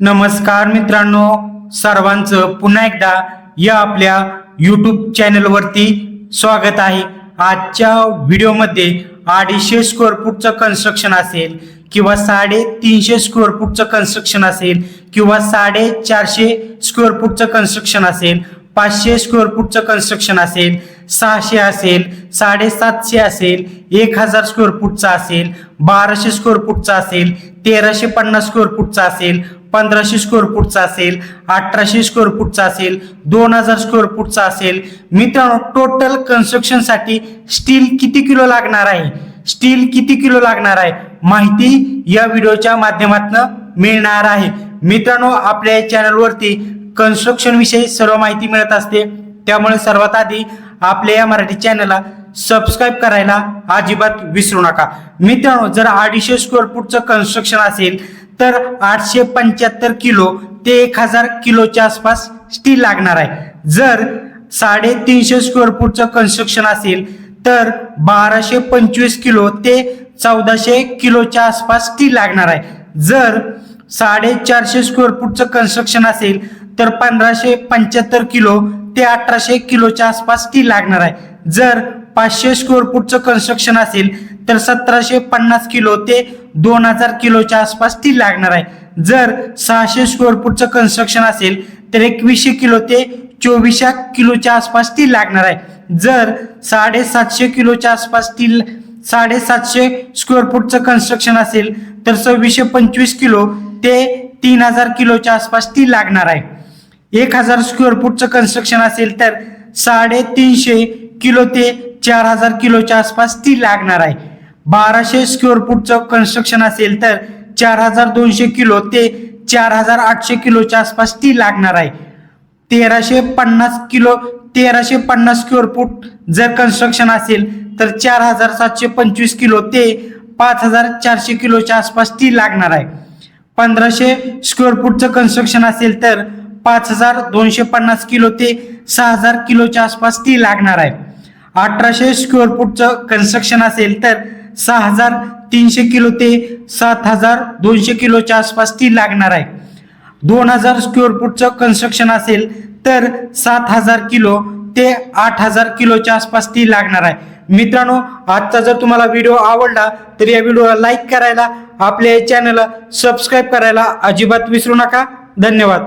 नमस्कार मित्रांनो सर्वांचं पुन्हा एकदा या आपल्या यूट्यूब चॅनलवरती स्वागत आहे. आजच्या व्हिडिओमध्ये अडीचशे स्क्वेअर फूटचं कन्स्ट्रक्शन असेल किंवा साडेतीनशे स्क्वेअर फूटचं कन्स्ट्रक्शन असेल किंवा साडेचारशे स्क्वेअर फूटचं कन्स्ट्रक्शन असेल पाचशे स्क्वेअर फूटचं कन्स्ट्रक्शन असेल सहाशे असेल साडेसातशे असेल एक हजार स्क्वेअर फूटचं असेल बाराशे स्क्वेअर फूटचं असेल तेराशे पन्नास स्क्वेअर फूटचं असेल पंधराशे स्क्वेअर फूटचा असेल अठराशे स्क्वेअर फूटचा असेल दोन हजार स्क्वेअर फूटचा असेल. मित्रांनो टोटल कन्स्ट्रक्शनसाठी स्टील किती किलो लागणार आहे? स्टील किती किलो लागणार आहे? माहिती या व्हिडिओच्या माध्यमातून मिळणार आहे. मित्रांनो आपल्या या चॅनलवरती कन्स्ट्रक्शन विषयी सर्व माहिती मिळत असते. त्यामुळे सर्वात आधी आपल्या या मराठी चॅनलला सबस्क्राईब करायला अजिबात विसरू नका. मित्रांनो जर अडीचशे स्क्वेअर फूटचं कन्स्ट्रक्शन असेल तर आठशे पंच्याहत्तर किलो ते एक हजार किलोच्या आसपास स्टील लागणार आहे. जर साडेतीनशे स्क्वेअर फूटचं कन्स्ट्रक्शन असेल तर बाराशे पंचवीस किलो ते चौदाशे किलोच्या आसपास स्टील लागणार आहे. जर साडेचारशे स्क्वेअर फूटचं कन्स्ट्रक्शन असेल तर पंधराशे पंच्याहत्तर किलो ते अठराशे किलोच्या आसपास स्टील लागणार आहे. जर पाचशे स्क्वेअर फूटचं कन्स्ट्रक्शन असेल तर सतराशे पन्नास किलो ते दोन हजार किलोच्या आसपास ती लागणार आहे. जर सहाशे स्क्वेअर फूटचं कन्स्ट्रक्शन असेल तर एकवीसशे किलो ते चोवीसशे किलोच्या आसपास ती लागणार आहे. जर साडेसातशे किलोच्या आसपास ती साडेसातशे स्क्वेअर फूटचं कन्स्ट्रक्शन असेल तर सव्वीसशे पंचवीस किलो ते तीन हजार किलोच्या आसपास ती लागणार आहे. एक हजार स्क्वेअर फूटचं कन्स्ट्रक्शन असेल तर साडेतीनशे किलो ते चार हजार किलोच्या आसपास ती लागणार आहे. बाराशे स्क्वेअर फूटचं कन्स्ट्रक्शन असेल तर चार हजार दोनशे किलो ते चार हजार आठशे किलोच्या आसपास ती लागणार आहे. तेराशे पन्नास किलो तेराशे पन्नास स्क्वेअर फूट जर कन्स्ट्रक्शन असेल तर चार हजार सातशे पंचवीस किलो ते पाच हजार चारशे किलोच्या आसपास ती लागणार आहे. पंधराशे स्क्वेअर फूटचं कन्स्ट्रक्शन असेल तर पाच हजार दोनशे पन्नास किलो ते सहा हजार किलोच्या आसपास ती लागणार आहे. अठराशे स्क्वेअर फूटचं कन्स्ट्रक्शन असेल तर सहा हजार तीनशे किलो ते सात हजार दोनशे किलोच्या आसपास ती लागणार आहे. दोन हजार स्क्वेअर फूटचं कन्स्ट्रक्शन असेल तर सात हजार किलो ते आठ हजार किलोच्या आसपास ती लागणार आहे. मित्रांनो आजचा जर तुम्हाला व्हिडिओ आवडला तर या व्हिडिओला लाईक करायला आपल्या चॅनलला सबस्क्राईब करायला अजिबात विसरू नका. धन्यवाद.